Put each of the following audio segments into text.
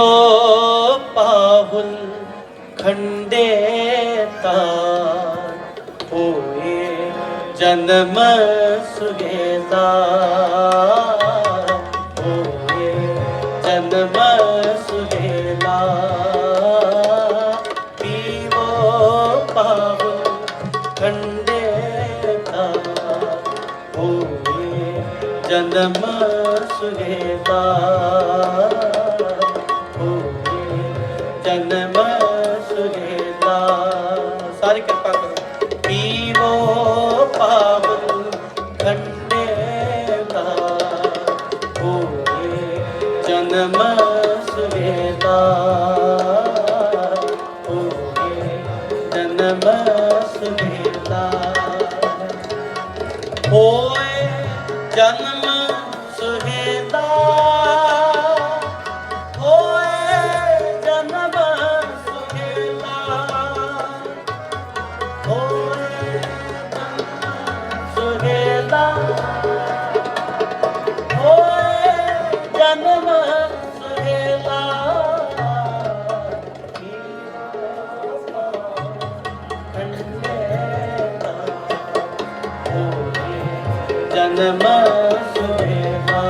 देवो पाहुल खंडेता होए जन्म सुगेता होए जन्म सुगेता पीवो पाहुल खंडेता होए जन्म सुगेता ਜਨਮ ਸੁਵੇਦਾ ਸੁਹੇਵਾ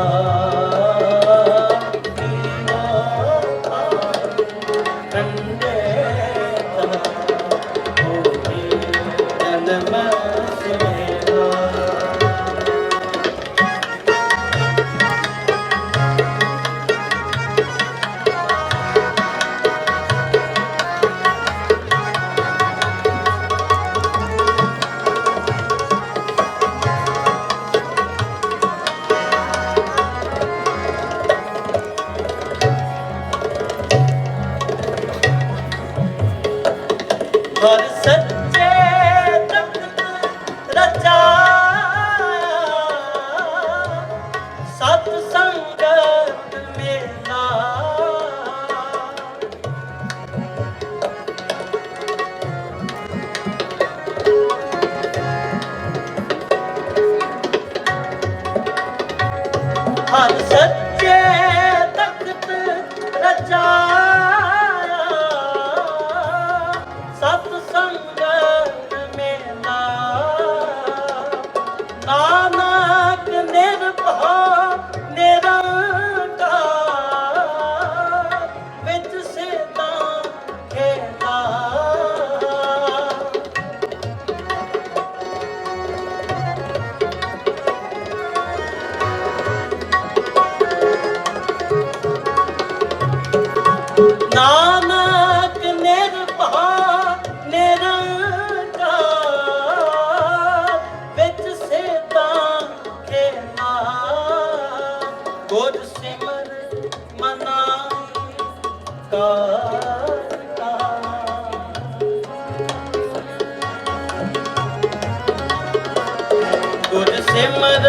ਸਿਮਰ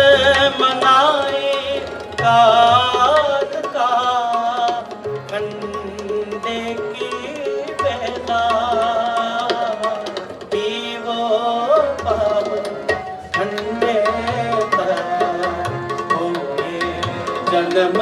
ਮਨਾਏ ਕਾਜ ਕਾ। ਕੰਡੇ ਕੀ ਬਹਿਲਾ ਪੀਵੋ ਪਾਵ। ਕੰਡੇ ਪਰ ਹੋਏ ਜਨਮ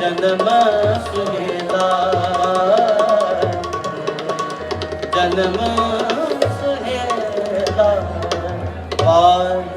ਜਨਮ ਸੁਹੇਲਾ ਜਨਮ ਸੁਹੇਲਾ ਵਾਰ